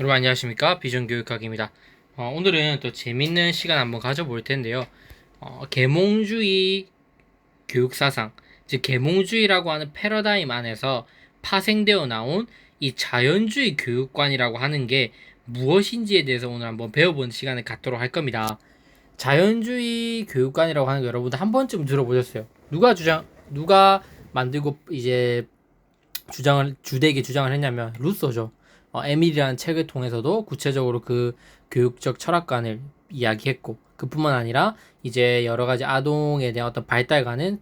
여러분 안녕하십니까 비전교육학입니다. 어, 오늘은 또 재밌는 시간 한번 가져볼 텐데요. 어, 계몽주의 교육사상, 즉 계몽주의라고 하는 패러다임 안에서 파생되어 나온 이 자연주의 교육관이라고 하는 게 무엇인지에 대해서 오늘 한번 배워보는 시간을 갖도록 할 겁니다. 자연주의 교육관이라고 하는 거 여러분들 한 번쯤 들어보셨어요? 누가 주장, 누가 만들고 이제 주장을 주되게 주장을 했냐면 루소죠. 어, 에밀이라는 책을 통해서도 구체적으로 그 교육적 철학관을 이야기했고 그뿐만 아니라 이제 여러 가지 아동에 대한 어떤 발달관은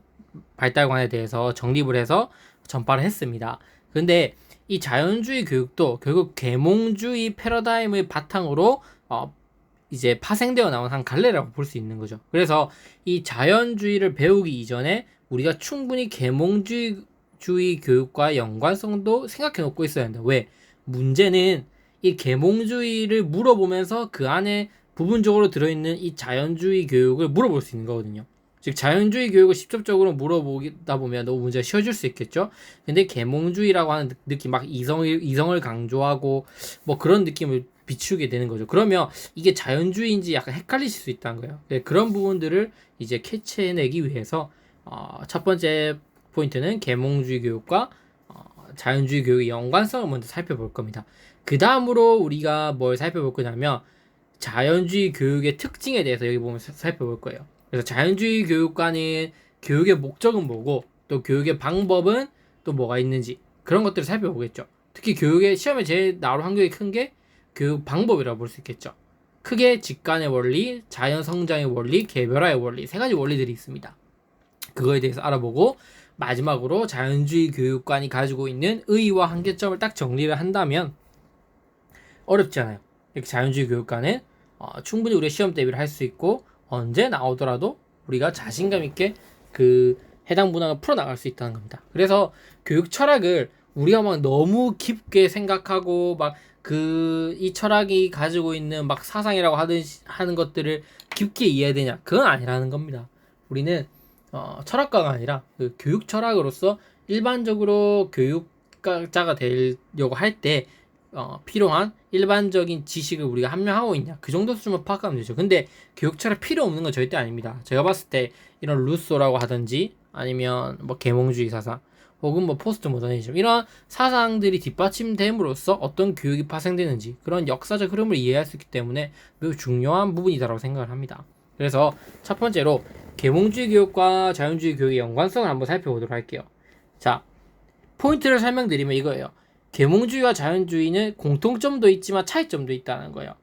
발달관에 대해서 정립을 해서 전파를 했습니다. 근데 이 자연주의 교육도 결국 계몽주의 패러다임을 바탕으로 어, 이제 파생되어 나온 한 갈래라고 볼 수 있는 거죠. 그래서 이 자연주의를 배우기 이전에 우리가 충분히 계몽주의 주의 교육과 연관성도 생각해 놓고 있어야 한다. 왜? 문제는 이 계몽주의를 물어보면서 그 안에 부분적으로 들어있는 이 자연주의 교육을 물어볼 수 있는 거거든요. 즉 자연주의 교육을 직접적으로 물어보다 보면 너무 문제가 쉬워질 수 있겠죠. 근데 계몽주의라고 하는 느낌 막 이성을 이성을 강조하고 뭐 그런 느낌을 비추게 되는 거죠. 그러면 이게 자연주의인지 약간 헷갈리실 수 있다는 거예요. 네, 그런 부분들을 이제 캐치해내기 위해서 어, 첫 번째 포인트는 계몽주의 교육과 어, 자연주의 교육의 연관성을 먼저 살펴볼 겁니다. 그 다음으로 우리가 뭘 살펴볼 거냐면 자연주의 교육의 특징에 대해서 여기 보면 살펴볼 거예요. 그래서 자연주의 교육과는 교육의 목적은 뭐고 또 교육의 방법은 또 뭐가 있는지 그런 것들을 살펴보겠죠. 특히 교육의 시험에 제일 나올 환경이 큰 게 교육 방법이라고 볼 수 있겠죠. 크게 직관의 원리, 자연 성장의 원리, 개별화의 원리 세 가지 원리들이 있습니다. 그거에 대해서 알아보고 마지막으로 자연주의 교육관이 가지고 있는 의의와 한계점을 딱 정리를 한다면 어렵지 않아요. 이렇게 자연주의 교육관은 어, 충분히 우리가 시험 대비를 할 수 있고 언제 나오더라도 우리가 자신감 있게 그 해당 문항을 풀어 나갈 수 있다는 겁니다. 그래서 교육 철학을 우리가 막 너무 깊게 생각하고 막 그 이 철학이 가지고 있는 막 사상이라고 하든 하는 것들을 깊게 이해해야 되냐? 그건 아니라는 겁니다. 우리는 어, 철학가가 아니라 그 교육 철학으로서 일반적으로 교육자가 되려고 할 때 어, 필요한 일반적인 지식을 우리가 함량하고 있냐 그 정도 수준만 파악하면 되죠. 근데 교육 철학 필요 없는 건 절대 아닙니다. 제가 봤을 때 이런 루소라고 하든지 아니면 뭐 계몽주의 사상 혹은 뭐 포스트 모더니즘 이런 사상들이 뒷받침됨으로써 어떤 교육이 파생되는지 그런 역사적 흐름을 이해할 수 있기 때문에 매우 중요한 부분이다라고 생각을 합니다. 그래서 첫 번째로 계몽주의 교육과 자연주의 교육의 연관성을 한번 살펴보도록 할게요. 자, 포인트를 설명드리면 이거예요. 계몽주의와 자연주의는 공통점도 있지만 차이점도 있다는 거예요.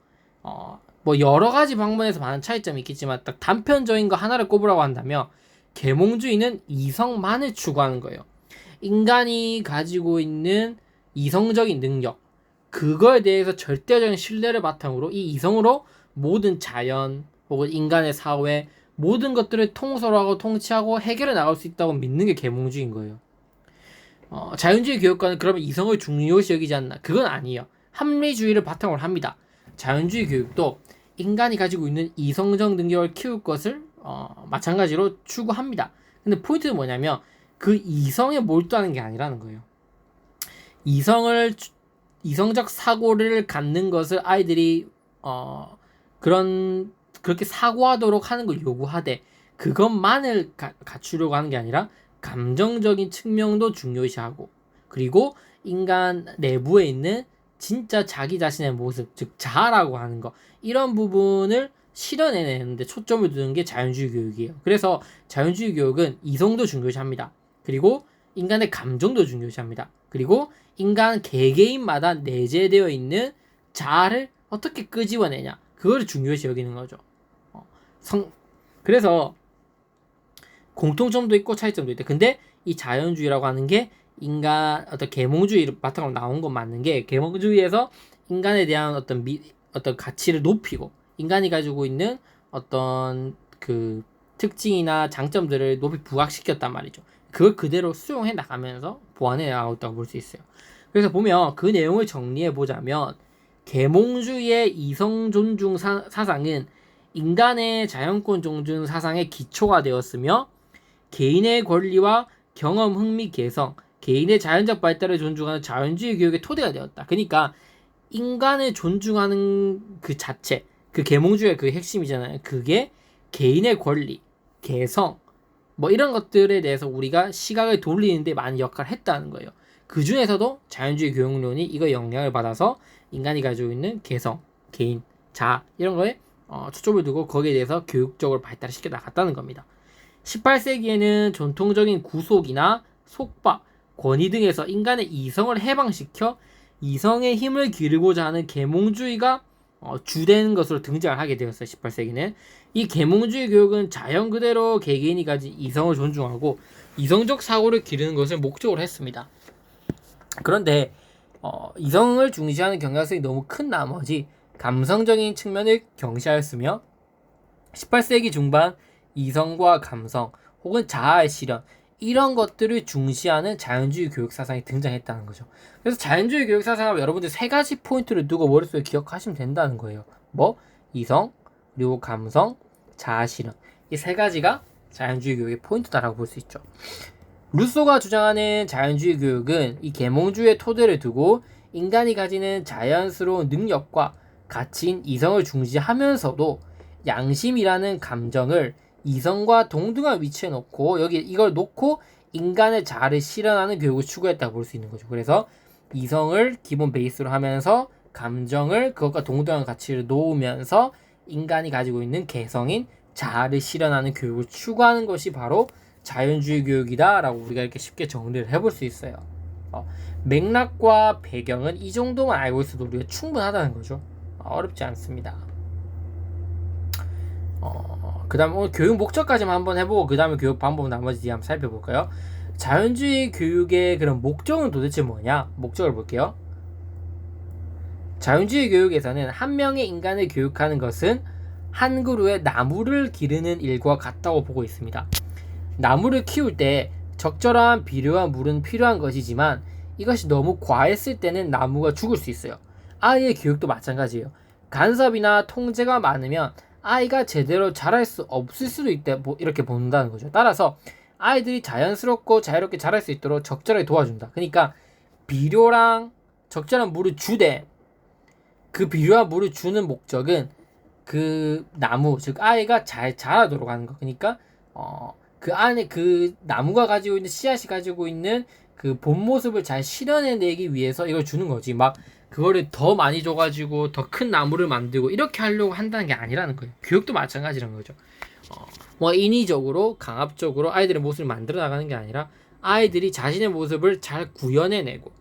어, 뭐 여러 가지 방면에서 많은 차이점이 있겠지만 딱 단편적인 거 하나를 꼽으라고 한다면 계몽주의는 이성만을 추구하는 거예요. 인간이 가지고 있는 이성적인 능력 그거에 대해서 절대적인 신뢰를 바탕으로 이 이성으로 모든 자연 혹은 인간의 사회 모든 것들을 통솔하고 통치하고 해결해 나갈 수 있다고 믿는 게 계몽주의인 거예요. 어, 자연주의 교육과는 그러면 이성을 중요시 여기지 않나? 그건 아니에요. 합리주의를 바탕으로 합니다. 자연주의 교육도 인간이 가지고 있는 이성적 능력을 키울 것을 어, 마찬가지로 추구합니다. 근데 포인트는 뭐냐면 그 이성에 몰두하는 게 아니라는 거예요. 이성을 이성적 사고를 갖는 것을 아이들이 어, 그런 그렇게 사고하도록 하는 걸 요구하되 그것만을 가, 갖추려고 하는 게 아니라 감정적인 측면도 중요시하고 그리고 인간 내부에 있는 진짜 자기 자신의 모습 즉 자아라고 하는 거 이런 부분을 실현해내는데 초점을 두는 게 자연주의 교육이에요. 그래서 자연주의 교육은 이성도 중요시합니다. 그리고 인간의 감정도 중요시합니다. 그리고 인간 개개인마다 내재되어 있는 자아를 어떻게 끄집어내냐 그거를 중요시 여기는 거죠. 성 그래서 공통점도 있고 차이점도 있대. 근데 이 자연주의라고 하는 게 인간 어떤 계몽주의 바탕으로 나온 건 맞는 게 계몽주의에서 인간에 대한 어떤 미, 어떤 가치를 높이고 인간이 가지고 있는 어떤 그 특징이나 장점들을 높이 부각시켰단 말이죠. 그걸 그대로 수용해 나가면서 보완해 나가고 볼 수 있어요. 그래서 보면 그 내용을 정리해 보자면 계몽주의의 이성 존중 사, 사상은 인간의 자연권 존중 사상의 기초가 되었으며 개인의 권리와 경험, 흥미, 개성, 개인의 자연적 발달을 존중하는 자연주의 교육의 토대가 되었다. 그러니까 인간을 존중하는 그 자체, 그 계몽주의 그 핵심이잖아요. 그게 개인의 권리, 개성, 뭐 이런 것들에 대해서 우리가 시각을 돌리는데 많은 역할을 했다는 거예요. 그 중에서도 자연주의 교육론이 이거 영향을 받아서 인간이 가지고 있는 개성, 개인, 자 이런 거에 어, 초점을 두고 거기에 대해서 교육적으로 발달을 시켜 나갔다는 겁니다. 18세기에는 전통적인 구속이나 속박, 권위 등에서 인간의 이성을 해방시켜 이성의 힘을 기르고자 하는 계몽주의가 어, 주된 것으로 등장을 하게 되었어요. 18세기는 이 계몽주의 교육은 자연 그대로 개개인이 가진 이성을 존중하고 이성적 사고를 기르는 것을 목적으로 했습니다. 그런데 어, 이성을 중시하는 경향성이 너무 큰 나머지 감성적인 측면을 경시하였으며 18세기 중반 이성과 감성 혹은 자아의 실현 이런 것들을 중시하는 자연주의 교육 사상이 등장했다는 거죠. 그래서 자연주의 교육 사상을 여러분들 세 가지 포인트를 두고 머릿속에 기억하시면 된다는 거예요. 뭐 이성, 그리고 감성, 자아 실현 이 세 가지가 자연주의 교육의 포인트다라고 볼 수 있죠. 루소가 주장하는 자연주의 교육은 이 계몽주의 토대를 두고 인간이 가지는 자연스러운 능력과 가치인 이성을 중시하면서도 양심이라는 감정을 이성과 동등한 위치에 놓고 여기 이걸 놓고 인간의 자아를 실현하는 교육을 추구했다고 볼 수 있는 거죠. 그래서 이성을 기본 베이스로 하면서 감정을 그것과 동등한 가치를 놓으면서 인간이 가지고 있는 개성인 자아를 실현하는 교육을 추구하는 것이 바로 자연주의 교육이다라고 우리가 이렇게 쉽게 정리를 해볼 수 있어요. 어, 맥락과 배경은 이 정도만 알고 있어도 우리가 충분하다는 거죠. 어렵지 않습니다. 어, 그 다음 오늘 교육 목적까지만 한번 해보고 그 다음에 교육 방법 나머지 한번 살펴볼까요? 자연주의 교육의 그런 목적은 도대체 뭐냐? 목적을 볼게요. 자연주의 교육에서는 한 명의 인간을 교육하는 것은 한 그루의 나무를 기르는 일과 같다고 보고 있습니다. 나무를 키울 때 적절한 비료와 물은 필요한 것이지만 이것이 너무 과했을 때는 나무가 죽을 수 있어요. 아이의 교육도 마찬가지예요. 간섭이나 통제가 많으면 아이가 제대로 자랄 수 없을 수도 있다 뭐 이렇게 본다는 거죠. 따라서 아이들이 자연스럽고 자유롭게 자랄 수 있도록 적절하게 도와준다. 그러니까 비료랑 적절한 물을 주되 그 비료와 물을 주는 목적은 그 나무 즉 아이가 잘 자라도록 하는 거. 그러니까 어, 그 안에 그 나무가 가지고 있는 씨앗이 가지고 있는 그 본 모습을 잘 실현해내기 위해서 이걸 주는 거지. 막 그거를 더 많이 줘가지고 더 큰 나무를 만들고 이렇게 하려고 한다는 게 아니라는 거예요. 교육도 마찬가지라는 거죠. 어, 뭐 인위적으로 강압적으로 아이들의 모습을 만들어 나가는 게 아니라 아이들이 자신의 모습을 잘 구현해내고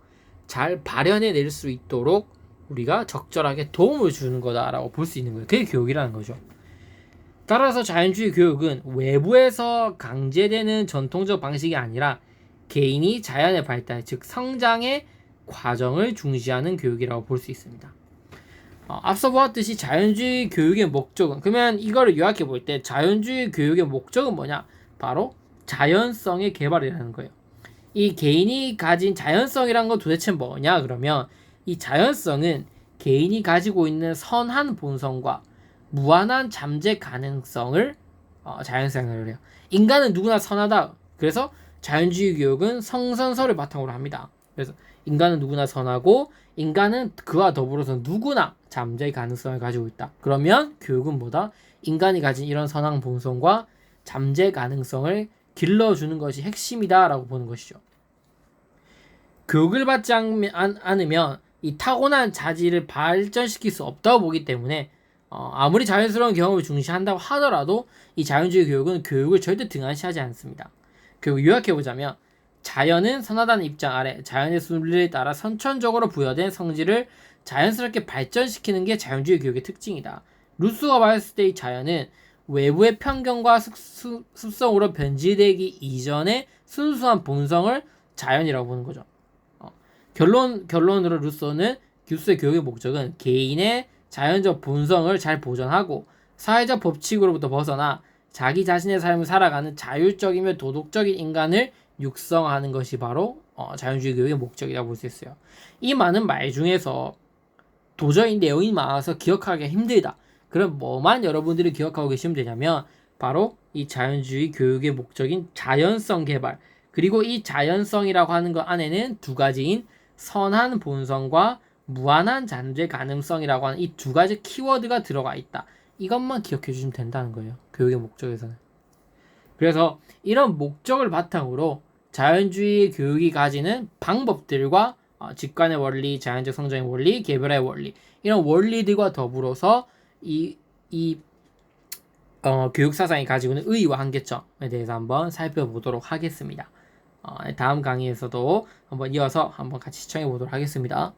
잘 발현해낼 수 있도록 우리가 적절하게 도움을 주는 거다라고 볼 수 있는 거예요. 그게 교육이라는 거죠. 따라서 자연주의 교육은 외부에서 강제되는 전통적 방식이 아니라 개인이 자연의 발달, 즉 성장의 과정을 중시하는 교육이라고 볼 수 있습니다. 어, 앞서 보았듯이 자연주의 교육의 목적은 그러면 이거를 요약해 볼 때 자연주의 교육의 목적은 뭐냐? 바로 자연성의 개발이라는 거예요. 이 개인이 가진 자연성이란 건 도대체 뭐냐? 그러면 이 자연성은 개인이 가지고 있는 선한 본성과 무한한 잠재 가능성을 어, 자연성을 해요. 인간은 누구나 선하다. 그래서 자연주의 교육은 성선설을 바탕으로 합니다. 그래서 인간은 누구나 선하고 인간은 그와 더불어서 누구나 잠재의 가능성을 가지고 있다. 그러면 교육은 뭐다? 인간이 가진 이런 선한 본성과 잠재 가능성을 길러주는 것이 핵심이다라고 보는 것이죠. 교육을 받지 않으면 이 타고난 자질을 발전시킬 수 없다고 보기 때문에 어, 아무리 자연스러운 경험을 중시한다고 하더라도 이 자연주의 교육은 교육을 절대 등한시하지 않습니다. 교육 요약해보자면 자연은 선하다는 입장 아래 자연의 순리에 따라 선천적으로 부여된 성질을 자연스럽게 발전시키는 게 자연주의 교육의 특징이다. 루스가 말했을 때 이 자연은 외부의 편견과 습, 습성으로 변질되기 이전의 순수한 본성을 자연이라고 보는 거죠. 어, 결론 결론으로 루소는 규수의 교육의 목적은 개인의 자연적 본성을 잘 보존하고 사회적 법칙으로부터 벗어나 자기 자신의 삶을 살아가는 자율적이며 도덕적인 인간을 육성하는 것이 바로 어, 자연주의 교육의 목적이라고 볼 수 있어요. 이 많은 말 중에서 도저히 내용이 많아서 기억하기 힘들다. 그럼 뭐만 여러분들이 기억하고 계시면 되냐면 바로 이 자연주의 교육의 목적인 자연성 개발 그리고 이 자연성이라고 하는 것 안에는 두 가지인 선한 본성과 무한한 잔재 가능성이라고 하는 이 두 가지 키워드가 들어가 있다. 이것만 기억해 주시면 된다는 거예요. 교육의 목적에서는. 그래서 이런 목적을 바탕으로 자연주의 교육이 가지는 방법들과 어, 직관의 원리, 자연적 성장의 원리, 개별의 원리 이런 원리들과 더불어서 이, 이 어, 교육 사상이 가지고 있는 의의와 한계점에 대해서 한번 살펴보도록 하겠습니다. 어, 다음 강의에서도 한번 이어서 한번 같이 시청해 보도록 하겠습니다.